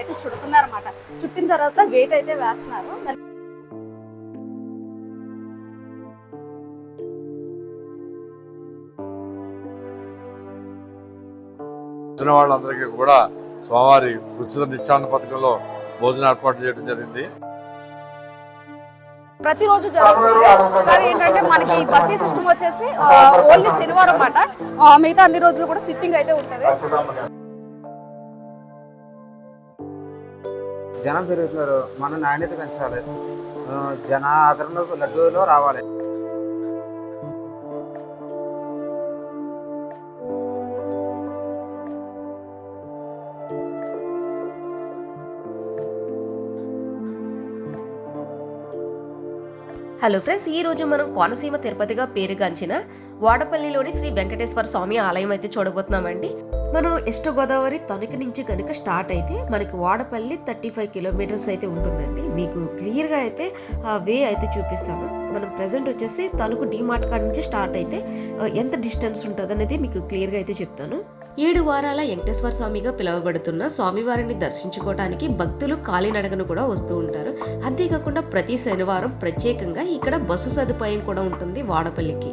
అయితే చుడుతున్నారు అనమాట చుట్టిన తర్వాత వెయిట్ అయితే వేస్తున్నారు. వచ్చిన వాళ్ళందరికీ కూడా స్వామివారి ఉచిత నిత్యాన్న పథకంలో భోజనం ఏర్పాటు చేయడం జరిగింది. ప్రతిరోజు జరుగుతుంది. కానీ ఏంటంటే మనకి ఈ బఫీ సిస్టమ్ వచ్చేసి ఓన్లీ శనివారం అన్నమాట. మిగతా అన్ని రోజులు కూడా సిట్టింగ్ అయితే ఉంటుంది. జనం పెరుగుతున్నారు. మన నాణ్యత పెంచాలి. జన ఆదరణ లడ్డూలో రావాలి. హలో ఫ్రెండ్స్ ఈ రోజు మనం కోనసీమ తిరుపతిగా పేరుగాంచిన వాడపల్లిలోని శ్రీ వెంకటేశ్వర స్వామి ఆలయం అయితే చూడబోతున్నామండి. మనం ఇష్ట గోదావరి తణుకు నుంచి కనుక స్టార్ట్ అయితే మనకి వాడపల్లి థర్టీ ఫైవ్ కిలోమీటర్స్ అయితే ఉంటుందండి. మీకు క్లియర్గా అయితే ఆ వే అయితే చూపిస్తాను. మనం ప్రజెంట్ వచ్చేసి తణుకు డీమార్ట్ కాడ నుంచి స్టార్ట్ అయితే ఎంత డిస్టెన్స్ ఉంటుంది అనేది మీకు క్లియర్గా అయితే చెప్తాను. ఏడు వారాల వెంకటేశ్వర స్వామిగా పిలువబడుతున్న స్వామివారిని దర్శించుకోవడానికి భక్తులు కాలినడగను కూడా వస్తూ ఉంటారు. అంతేకాకుండా ప్రతి శనివారం ప్రత్యేకంగా ఇక్కడ బస్సు సదుపాయం కూడా ఉంటుంది వాడపల్లికి.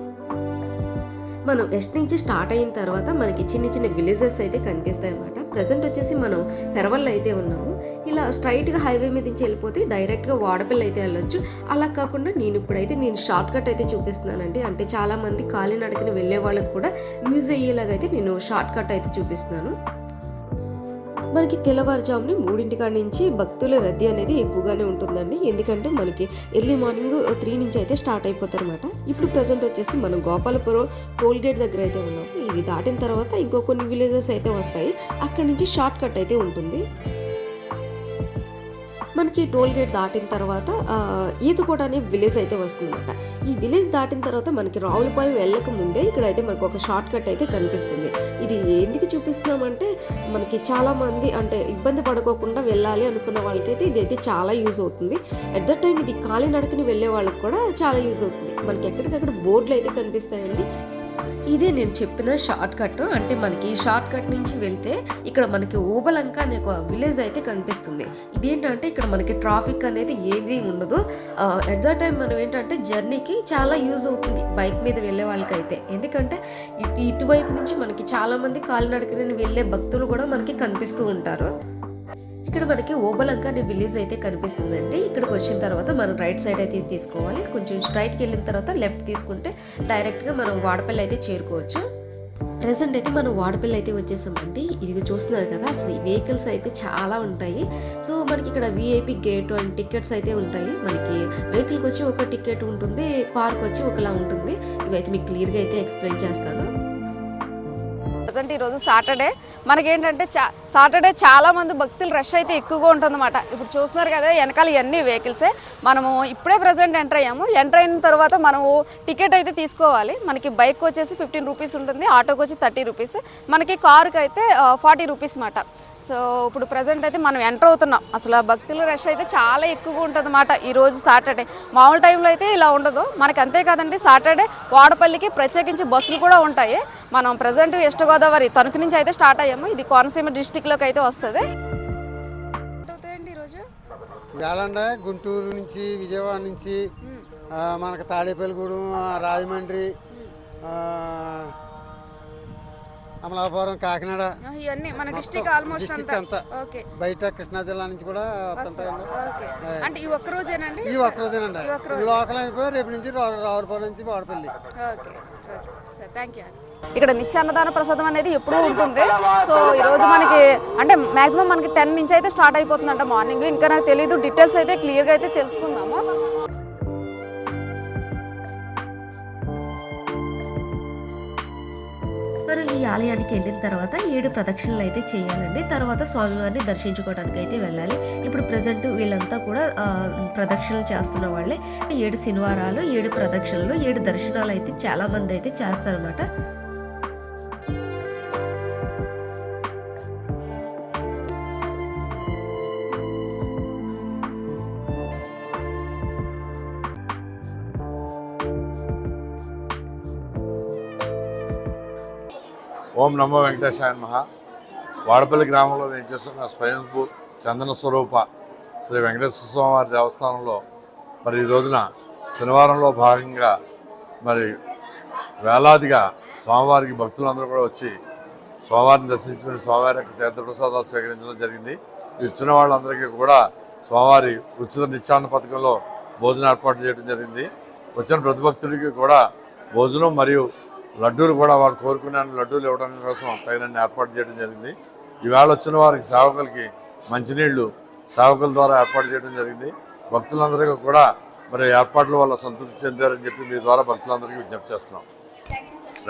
మనం వెస్ట్ నుంచి స్టార్ట్ అయిన తర్వాత మనకి చిన్న చిన్న విలేజెస్ అయితే కనిపిస్తాయి అన్నమాట. ప్రజెంట్ వచ్చేసి మనం పెరవల్లో అయితే ఉన్నాము. ఇలా స్ట్రైట్గా హైవే మీద నుంచి వెళ్ళిపోతే డైరెక్ట్గా వాడపల్లి అయితే వెళ్ళొచ్చు. అలా కాకుండా నేను ఇప్పుడైతే నేను షార్ట్ కట్ అయితే చూపిస్తున్నానండి. అంటే చాలామంది కాలినడకని వెళ్ళే వాళ్ళకి కూడా యూజ్ అయ్యేలాగా అయితే నేను షార్ట్ కట్ అయితే చూపిస్తున్నాను. మనకి తెల్లవారుజాముని మూడింటి కాడ నుంచి భక్తుల రద్దీ అనేది ఎక్కువగానే ఉంటుందండి. ఎందుకంటే మనకి ఎర్లీ మార్నింగ్ త్రీ నుంచి అయితే స్టార్ట్ అయిపోతారు అనమాట ఇప్పుడు ప్రజెంట్ వచ్చేసి మనం గోపాలపురం టోల్ గేట్ దగ్గర అయితే ఉన్నాము ఇది దాటిన తర్వాత ఇంకో కొన్ని విలేజెస్ అయితే వస్తాయి. అక్కడి నుంచి షార్ట్ కట్ అయితే ఉంటుంది. మనకి టోల్ గేట్ దాటిన తర్వాత ఈతకోట అనే విలేజ్ అయితే వస్తుందన్నమాట. ఈ విలేజ్ దాటిన తర్వాత మనకి రావులపాలెం వెళ్ళక ముందే ఇక్కడ అయితే మనకు ఒక షార్ట్ కట్ అయితే కనిపిస్తుంది. ఇది ఎందుకు చూపిస్తున్నామంటే మనకి చాలా మంది అంటే ఇబ్బంది పడుకోకుండా వెళ్ళాలి అనుకున్న వాళ్ళకైతే ఇది అయితే చాలా యూజ్ అవుతుంది. అట్ ద టైం ఇది కాలినడకని వెళ్ళే వాళ్ళకి కూడా చాలా యూజ్ అవుతుంది. మనకి ఎక్కడికక్కడ బోర్డులు అయితే కనిపిస్తాయండి. ఇది నేను చెప్పిన షార్ట్ కట్ అంటే మనకి షార్ట్ కట్ నుంచి వెళ్తే ఇక్కడ మనకి ఓబలంక అనే ఒక విలేజ్ అయితే కనిపిస్తుంది. ఇదేంటంటే ఇక్కడ మనకి ట్రాఫిక్ అనేది ఏది ఉండదు. ఎట్ ద టైం మనం ఏంటంటే జర్నీకి చాలా యూజ్ అవుతుంది బైక్ మీద వెళ్ళే వాళ్ళకైతే. ఎందుకంటే ఇటు ఇటువైపు నుంచి మనకి చాలా మంది కాలినడకని వెళ్ళే భక్తులు కూడా మనకి కనిపిస్తూ ఉంటారు. ఇక్కడ మనకి ఓబలంక అనే విలేజ్ అయితే కనిపిస్తుందండి. ఇక్కడికి వచ్చిన తర్వాత మనం రైట్ సైడ్ అయితే తీసుకోవాలి. కొంచెం స్ట్రైట్కి వెళ్ళిన తర్వాత లెఫ్ట్ తీసుకుంటే డైరెక్ట్గా మనం వాడపల్లి అయితే చేరుకోవచ్చు. ప్రెసెంట్ అయితే మనం వాడపల్లి అయితే వచ్చేసామండి. ఇది చూస్తున్నారు కదా అసలు ఈ వెహికల్స్ అయితే చాలా ఉంటాయి. సో మనకి ఇక్కడ విఐపి గేట్ అండ్ టికెట్స్ అయితే ఉంటాయి. మనకి వెహికల్కి వచ్చి ఒక టికెట్ ఉంటుంది కార్కి వచ్చి ఒకలా ఉంటుంది. ఇవైతే మీకు క్లియర్గా అయితే ఎక్స్ప్లెయిన్ చేస్తాను. ప్రజెంట్ ఈరోజు సాటర్డే. మనకేంటంటే చా సాటర్డే చాలామంది భక్తులు రష్ అయితే ఎక్కువగా ఉంటుందన్నమాట. ఇప్పుడు చూస్తున్నారు కదా వెనకాల ఇవన్నీ వెహికల్సే మనము ఇప్పుడే ప్రజెంట్ ఎంటర్ అయ్యాము. ఎంటర్ అయిన తర్వాత మనము టికెట్ అయితే తీసుకోవాలి. మనకి బైక్ వచ్చేసి ఫిఫ్టీన్ రూపీస్ ఉంటుంది ఆటోకి వచ్చి థర్టీ రూపీస్ మనకి కారుకి అయితే ఫార్టీ రూపీస్ అన్నమాట సో ఇప్పుడు ప్రజెంట్ అయితే మనం ఎంటర్ అవుతున్నాం. అసలు భక్తుల రష్ అయితే చాలా ఎక్కువగా ఉంటుంది అన్నమాట ఈరోజు సాటర్డే. మామూలు టైంలో అయితే ఇలా ఉండదు. మనకి అంతే కాదండి సాటర్డే వాడపల్లికి ప్రత్యేకించి బస్సులు కూడా ఉంటాయి. మనం ప్రజెంట్ వెస్ట్ గోదావరి తణుకు నుంచి అయితే స్టార్ట్ అయ్యాము. ఇది కోనసీమ డిస్టిక్లోకి అయితే వస్తుంది. ఈరోజు? వేలండ గుంటూరు నుంచి విజయవాడ నుంచి ఆ, మనకు తాడేపల్లిగూడెం రాజమండ్రి ఆ, అమలాపురం కాకినాడ. ఇవన్నీ మన డిస్టిక్ ఆల్మోస్ట్ అంతా. ఓకే. బయట కృష్ణా జిల్లా నుంచి కూడా వస్తుంటాయండి. ఓకే. అంటే ఈ ఒక్క రోజేనండి? ఈ ఒక్క రోజేనండి. ఈ ఒక్క రోజే. ఈ లోకల్ అయిపోయి రేపు నుంచి రావులపాలెం నుంచి Vadapalli okay. Sir. Thank you ఇక్కడ నిత్యాన్నదాన ప్రసాదం అనేది ఎప్పుడూ ఉంటుంది. సో ఈ రోజు మనకి అంటే మాక్సిమం మనకి టెన్ నుంచి అయితే స్టార్ట్ అయిపోతుందంట మార్నింగ్. ఇంకా నాకు తెలియదు డీటెయిల్స్ అయితే క్లియర్గా అయితే తెలుసుకుందాము. ఈ ఆలయానికి వెళ్ళిన తర్వాత ఏడు ప్రదక్షిణలు అయితే చేయాలండి. తర్వాత స్వామివారిని దర్శించుకోవడానికి అయితే వెళ్ళాలి. ఇప్పుడు ప్రజెంట్ వీళ్ళంతా కూడా ప్రదక్షిణలు చేస్తున్న వాళ్ళే. ఏడు శనివారాలు ఏడు ప్రదక్షిణలు ఏడు దర్శనాలు అయితే చాలా మంది అయితే చేస్తారన్నమాట. ఓం నమో వెంకటేశాయ మహా వాడపల్లి గ్రామంలో నేను చేస్తున్న స్వయంభూ చందన స్వరూప శ్రీ వెంకటేశ్వర స్వామివారి దేవస్థానంలో మరి ఈ రోజున శనివారంలో భాగంగా మరి వేలాదిగా స్వామివారికి భక్తులందరూ కూడా వచ్చి స్వామివారిని దర్శించుకుని స్వామివారి యొక్క తీర్థప్రసాదాలు స్వీకరించడం జరిగింది. ఇచ్చిన వచ్చిన వాళ్ళందరికీ కూడా స్వామివారి ఉచిత నిత్యాన్న పథకంలో భోజనం ఏర్పాటు చేయడం జరిగింది. వచ్చిన ప్రతి భక్తుడికి కూడా భోజనం మరియు లడ్డూలు కూడా వారు కోరుకునే లడ్డూలు ఇవ్వడం కోసం తగినన్ని ఏర్పాటు చేయడం జరిగింది. ఈవేళ వచ్చిన వారికి సేవకులకి మంచినీళ్ళు సేవకుల ద్వారా ఏర్పాటు చేయడం జరిగింది. భక్తులందరికీ కూడా మరి ఏర్పాట్ల వల్ల సంతృప్తి చెందారని చెప్పి మీ ద్వారా భక్తులందరికీ విజ్ఞప్తి చేస్తున్నాం.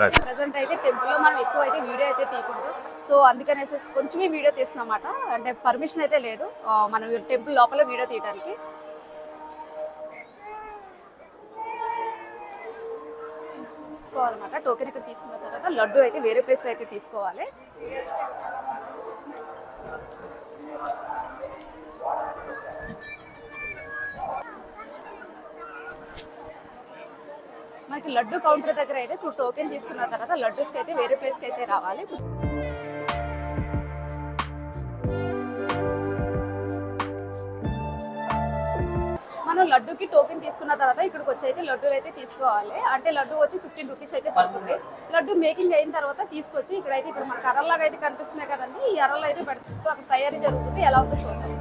రైట్ ప్రజెంట్ అయితే టెంపుల్లో మనం ఎక్కువ అయితే వీడియో అయితే తీయకూడదు. సో అందుకనేసి కొంచెమే వీడియో తీస్తున్నమాట అంటే పర్మిషన్ అయితే లేదు. మనం టెంపుల్ లోపల వీడియో తీయడానికి తీసుకోవాలన్నమాట. టోకెన్ ఇక్కడ తీసుకున్న తర్వాత లడ్డు అయితే వేరే ప్లేస్లో అయితే తీసుకోవాలి. మనకి లడ్డు కౌంటర్ దగ్గర అయితే ఇప్పుడు టోకెన్ తీసుకున్న తర్వాత లడ్డూస్కి అయితే వేరే ప్లేస్కి అయితే రావాలి. మనం లడ్డూకి టోకెన్ తీసుకున్న తర్వాత ఇక్కడికి వచ్చి అయితే లడ్డూలు అయితే తీసుకోవాలి. అంటే లడ్డూ వచ్చి ఫిఫ్టీన్ రూపీస్ అయితే పడుతుంది. లడ్డు మేకింగ్ అయిన తర్వాత తీసుకొచ్చి ఇక్కడైతే ఇక్కడ మనకు అరల్లాగా అయితే కనిపిస్తున్నాయి కదండి. ఈ అరలు అయితే పెడుతుంది అక్కడ తయారీ జరుగుతుంది. ఎలా ఉందో చూద్దాం.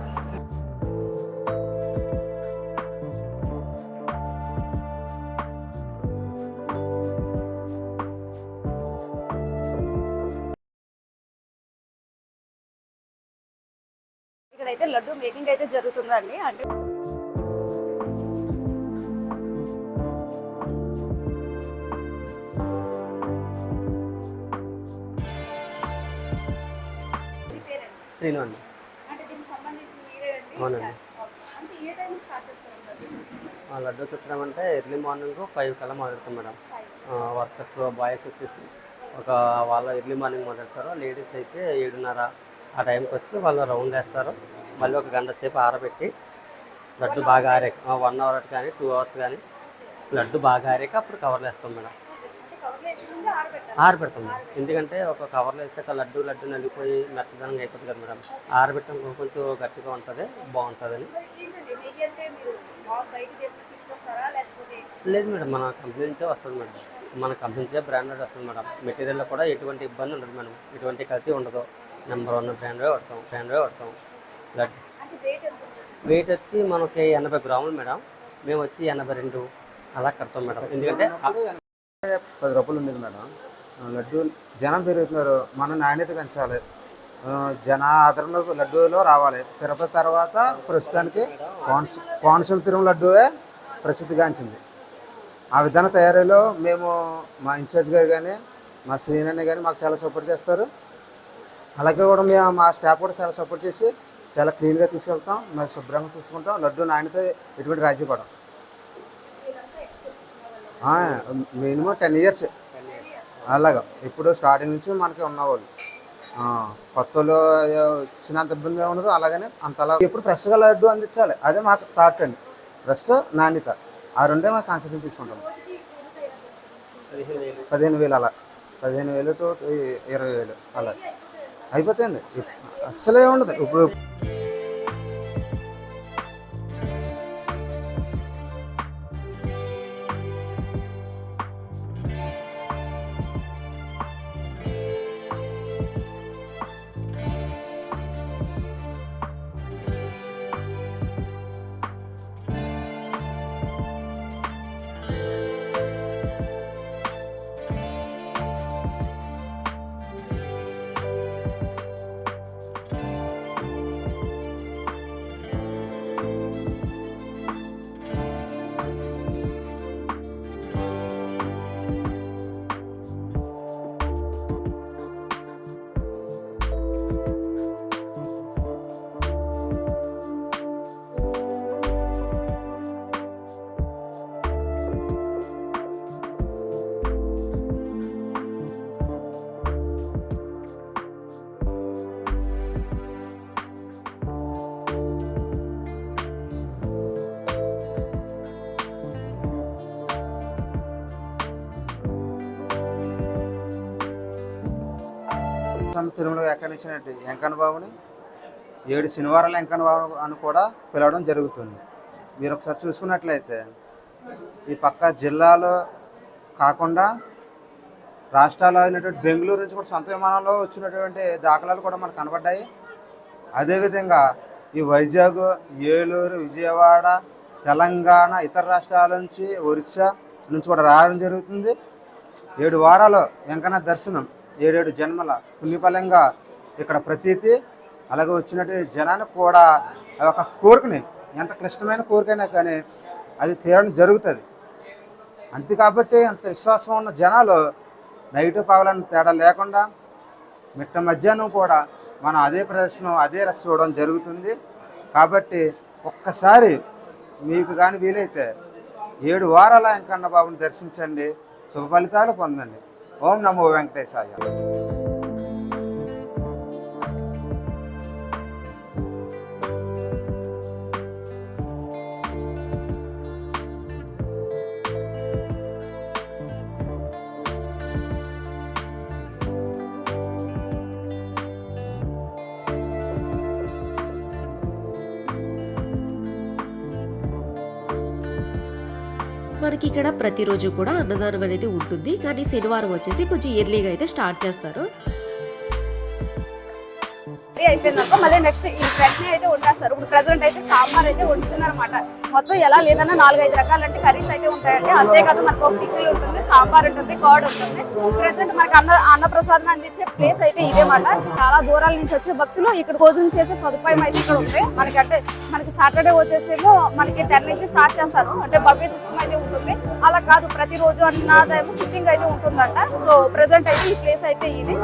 ఇక్కడైతే లడ్డు మేకింగ్ అయితే జరుగుతుందండి. అంటే శ్రీను అండి. అవునండి. లడ్డు చుట్టడం అంటే ఎర్లీ మార్నింగ్ ఫైవ్ కల్లా మొదలెడతాం మేడం. వర్కర్స్ బాయ్స్ వచ్చేసి ఒక వాళ్ళ ఎర్లీ మార్నింగ్ మొదలెడతారు లేడీస్ అయితే ఏడున్నర ఆ టైంకి వచ్చి వాళ్ళు రౌండ్ వేస్తారు. మళ్ళీ ఒక గంట సేపు ఆరబెట్టి లడ్డు బాగా ఆరాక వన్ అవర్ కానీ టూ అవర్స్ కానీ లడ్డు బాగా ఆరాక అప్పుడు కవర్లు వేస్తాం మేడం అంటే కవర్లో వేసిన ముందే ఆరబెట్టాలి ఆరబెడతాం మేడం ఎందుకంటే ఒక కవర్లో వేసాక లడ్డు లడ్డు నలిగిపోయి మెత్తదనంగా అయిపోతుంది కదా మేడం. ఆరబెట్టడం కొంచెం గట్టిగా ఉంటుంది బాగుంటుందని. లేదు మేడం మన కంపెనీ నుంచే వస్తుంది మేడం. మన కంపెనీ నుంచే బ్రాండెడ్ వస్తుంది మేడం. మెటీరియల్లో కూడా ఎటువంటి ఇబ్బంది ఉండదు మేడం. ఎటువంటి కల్తీ ఉండదు. నెంబర్ వన్ బ్రాండే వాడతాం బ్రాండే వాడతాం. లడ్డు వెయిట్ వచ్చి మనకి ఎనభై గ్రాములు మేడం. మేము వచ్చి ఎనభై రెండు అలా కడతాం మేడం. ఎందుకంటే పది రూపాయలు ఉండేది మేడం. లడ్డు జనం పెరుగుతున్నారు. మన నాణ్యత పెంచాలి. జన ఆదరణ లడ్డూలో రావాలి. తిరుపతి తర్వాత ప్రస్తుతానికి కోనస కోనసీమ తిరుమల లడ్డూవే ప్రసిద్ధిగాంచింది. ఆ విధాన తయారీలో మేము మా ఇన్ఛార్జ్ గారు కానీ మా శ్రీనన్న కానీ మాకు చాలా సపోర్ట్ చేస్తారు. అలాగే కూడా మేము మా స్టాఫ్ కూడా చాలా సపోర్ట్ చేసి చాలా క్లీన్గా తీసుకెళ్తాం. మేము శుభ్రంగా చూసుకుంటాం. లడ్డు నాణ్యత ఎటువంటి రాజీ పడం మినిమం టెన్ ఇయర్స్. అలాగా. ఇప్పుడు స్టార్టింగ్ నుంచి మనకి ఉన్నవాళ్ళు. కొత్త వాళ్ళు వచ్చినంత ఇబ్బందిగా ఉండదు. అలాగనే అంతలా. ఎప్పుడు ఫ్రెష్గా లడ్డు అందించాలి. అదే మాకు థాట్ అండి. ఫ్రెష్ నాణ్యత. ఆ రెండే మాకు కాన్సెప్ట్ తీసుకుంటాం. పదిహేను వేలు అలా. పదిహేను వేలు టు ఇరవై వేలు అలా. అయిపోతాయండి. అస్సలే ఉండదు. ఇప్పుడు you తిరుమల వ్యాఖ్యానించినట్టు వెంకన్న బాబుని ఏడు శనివారాల వెంకన్న బాబు అని కూడా పిలవడం జరుగుతుంది. మీరు ఒకసారి చూసుకున్నట్లయితే ఈ పక్క జిల్లాలో కాకుండా రాష్ట్రాల్లో అయినటువంటి బెంగళూరు నుంచి కూడా సొంత విమానంలో వచ్చినటువంటి దాఖలాలు కూడా మనకు కనబడ్డాయి. అదేవిధంగా ఈ వైజాగ్ ఏలూరు విజయవాడ తెలంగాణ ఇతర రాష్ట్రాల నుంచి ఒరిస్సా నుంచి కూడా రావడం జరుగుతుంది. ఏడు వారాలు వెంకన్న దర్శనం ఏడేడు జన్మల పుణ్యఫలంగా ఇక్కడ ప్రతీతి అలాగే వచ్చినటువంటి జనానికి కూడా ఒక కోరికని ఎంత క్లిష్టమైన కోరికైనా కానీ అది తీరడం జరుగుతుంది. అంతే కాబట్టి అంత విశ్వాసం ఉన్న జనాలు నైట్ పగలని తేడా లేకుండా మిట్ట మధ్యాహ్నం కూడా మనం అదే ప్రదర్శనం అదే రస్ చూడడం జరుగుతుంది. కాబట్టి ఒక్కసారి మీకు కానీ వీలైతే ఏడు వారాల వెంకన్న బాబుని దర్శించండి. శుభ ఫలితాలు పొందండి. ఓం నమో వెంకటేశాయ మనకి ఇక్కడ ప్రతిరోజు కూడా అన్నదానం అనేది ఉంటుంది. కానీ శనివారం వచ్చేసి కొంచెం ఎర్లీగా అయితే స్టార్ట్ చేస్తారు. అయిపోయిందనుకో మళ్ళీ నెక్స్ట్ ఈ చట్నీ అయితే వండేస్తారు. ఇప్పుడు ప్రజెంట్ అయితే సాంబార్ అయితే వండుతున్నారు అనమాట మొత్తం ఎలా లేదన్నా నాలుగైదు రకాలంటే కర్రీస్ అయితే ఉంటాయండి. అంతేకాదు మనకు ఒక పిక్కిల్ ఉంటుంది సాంబార్ ఉంటుంది కర్డ్ ఉంటుంది. ప్రెసెంట్ మనకి అన్న అన్నప్రసాదం అందించే ప్లేస్ అయితే ఇదే మాట. చాలా దూరాల నుంచి వచ్చే భక్తులు ఇక్కడ భోజనం చేసే సదుపాయం అయితే ఇక్కడ ఉంది. మనకి అంటే మనకి సాటర్డే వచ్చేసేమో మనకి టెన్ నుంచి స్టార్ట్ చేస్తారు. అంటే బఫే సిస్టమ్ అయితే ఉంటుంది. అలా కాదు ప్రతిరోజు అన్నదేమో సిట్టింగ్ అయితే ఉంటుందంట. సో ప్రెసెంట్ అయితే ఈ ప్లేస్ అయితే ఇది.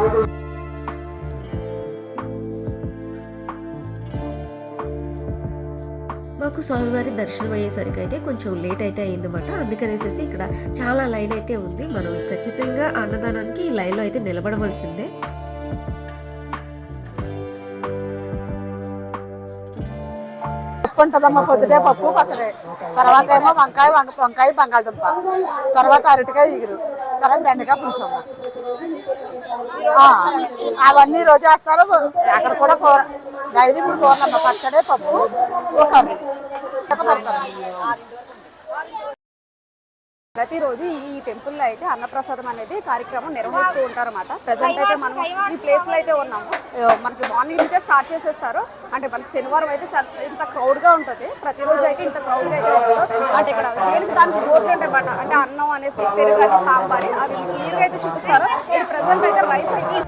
మాకు స్వామివారి దర్శనం అయ్యేసరికి అయితే కొంచెం లేట్ అయితే అయిందన్నమాట అందుకనేసి ఇక్కడ చాలా లైన్ అయితే ఉంది. మనం ఖచ్చితంగా అన్నదానానికి ఈ లైన్లో అయితే నిలబడవలసిందే. పప్పు ఉంటుందమ్మా పొద్దుటే పప్పు పచ్చడి. తర్వాత ఏమో వంకాయ వంక వంకాయ బంగాళదుంప. తర్వాత అరటికాయ ఇగురు. తర్వాత బెండకాయ పులుసమ్మ. అవన్నీ రోజు వేస్తారు. అక్కడ కూడా కూర. డైలీ ఇప్పుడు కూరలమ్మ పచ్చడే పప్పు కర్రీ. ప్రతిరోజు ఈ టెంపుల్లో అయితే అన్నప్రసాదం అనేది కార్యక్రమం నిర్వహిస్తూ ఉంటారన్నమాట. ప్రజెంట్ అయితే మనం ఈ ప్లేస్లో అయితే ఉన్నాము. మనకి మార్నింగ్ నుంచే స్టార్ట్ చేసేస్తారు. అంటే మనకి శనివారం అయితే ఇంత క్రౌడ్గా ఉంటుంది. ప్రతిరోజు అయితే ఇంత క్రౌడ్గా అయితే ఉంటుంది అంటే ఇక్కడ దేనికి దానికి బోర్డు ఉంటాయన్నమాట. అంటే అన్నం అనేసి పెరుగు అంటే సాంబారి అవి క్లియర్గా అయితే చూపిస్తారు. ఇక్కడ ప్రజెంట్ అయితే రైస్ అయితే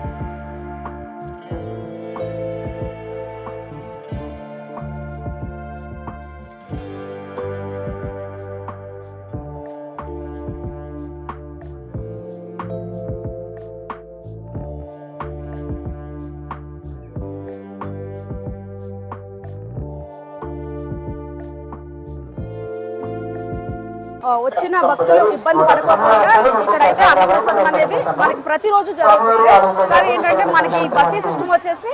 వచ్చిన భక్తులు ఇబ్బంది పడకపోతే ఇక్కడైతే అన్నప్రసాదం అనేది మనకి ప్రతిరోజు జరుగుతుంది. కానీ ఏంటంటే మనకి బఫీ సిస్టమ్ వచ్చేసి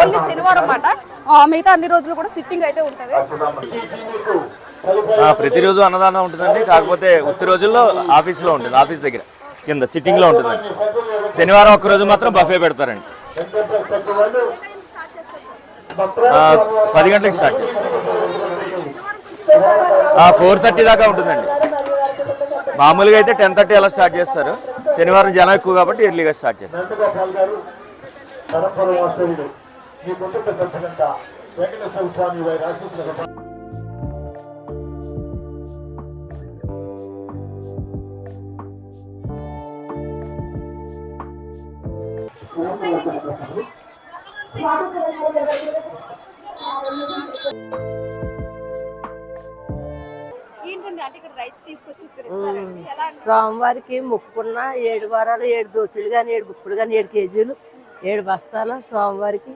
ఓన్లీ శనివారం అన్నమాట. ఆ, మిగతా అన్ని రోజులు కూడా సిట్టింగ్ అయితే ఉంటుంది. ప్రతిరోజు అన్నదానం ఉంటుందండి. కాకపోతే ఉత్తి రోజుల్లో ఆఫీస్లో ఉంటుంది ఆఫీస్ దగ్గర కింద సిట్టింగ్లో ఉంటుందండి. శనివారం ఒక్క రోజు మాత్రం బఫే పెడతారండి. పది గంటలకు స్టార్ట్ చేస్తారు. ఫోర్ థర్టీ దాకా ఉంటుందండి. మామూలుగా అయితే టెన్ థర్టీ అలా స్టార్ట్ చేస్తారు. శనివారం జనం ఎక్కువ కాబట్టి ఎర్లీగా స్టార్ట్ చేస్తారు. మీ కుటుంబ రైస్ తీసుకొచ్చి ఇక్కడ ఇస్తారండి. ఎలా సోమవారికి మొక్కుకున్న ఏడు వారాలు ఏడు దోశలు కానీ ఏడు గుప్పుడు కానీ ఏడు కేజీలు ఏడు బస్తాలు సోమవారికి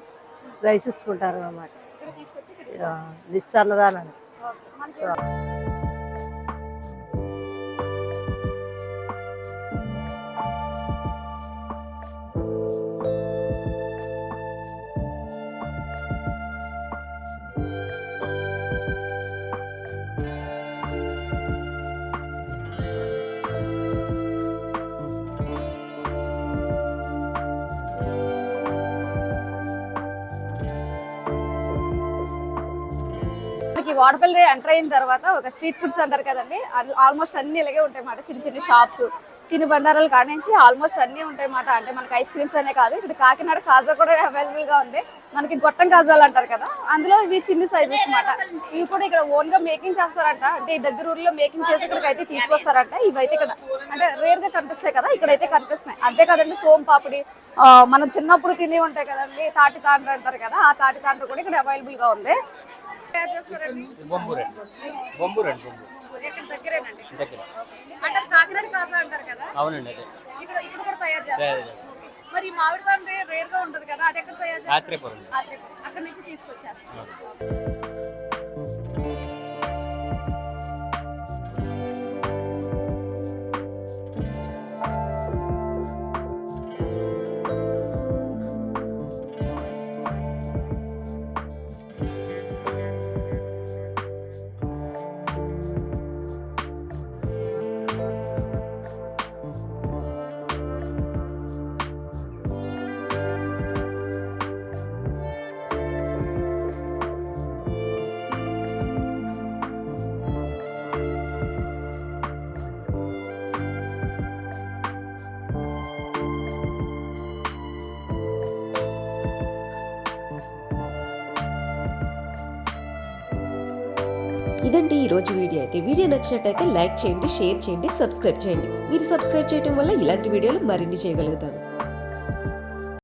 రైస్ ఇచ్చుకుంటారు అన్నమాట ఇక్కడ తీసుకొచ్చి ఇక్కడ నిత్య అన్నదానాన్ని మనకి వాడపల్లి ఎంటర్ అయిన తర్వాత ఒక స్ట్రీట్ ఫుడ్స్ అంటారు కదండి ఆల్మోస్ట్ అన్ని ఇలాగే ఉంటాయి మాట చిన్న చిన్న షాప్స్ తిని బండారాలు కానించి ఆల్మోస్ట్ అన్ని ఉంటాయి మాట అంటే మనకి ఐస్ క్రీమ్స్ అనే కాదు ఇక్కడ కాకినాడ కాజా కూడా అవైలబుల్గా ఉంది. మనకి గొట్టం కాజాలు అంటారు కదా అందులో ఇవి చిన్న సైజెస్ అన్నమాట. ఇవి కూడా ఇక్కడ ఓన్గా మేకింగ్ చేస్తారంట. అంటే ఈ దగ్గర ఊర్లో మేకింగ్ చేసి ఇక్కడికి అయితే తీసుకొస్తారంట. ఇవైతే ఇక్కడ అంటే రేర్గా కనిపిస్తాయి కదా ఇక్కడైతే కనిపిస్తున్నాయి. అంతే కదండి సోమ్ పాపిడి మనం చిన్నప్పుడు తిని ఉంటాయి కదండి తాటి తాండ్ర అంటారు కదా ఆ తాటి తాండ్ర కూడా ఇక్కడ అవైలబుల్గా ఉంది. తయారు చేస్తారండి? బొంబూరండి బొంబూరండి దగ్గరేనండి. దగ్గర. అంటే కాకినాడ కాజా అంటారు కదా? అవునండి అదే. ఇక్కడ ఇక్కడ కూడా తయారు చేస్తారు. మరి మామిడి రేర్గా ఉంటది కదా అది ఎక్కడ తయారు చేస్తారు. ఆత్రేయపురం. అక్కడ నుంచి తీసుకొచ్చేస్తారు. ఇదండి ఈ రోజు వీడియో అయితే. వీడియో నచ్చినట్టయితే లైక్ చేయండి షేర్ చేయండి సబ్స్క్రైబ్ చేయండి. మీరు సబ్స్క్రైబ్ చేయడం వల్ల ఇలాంటి వీడియోలు మరిన్ని చేయగలుగుతాను.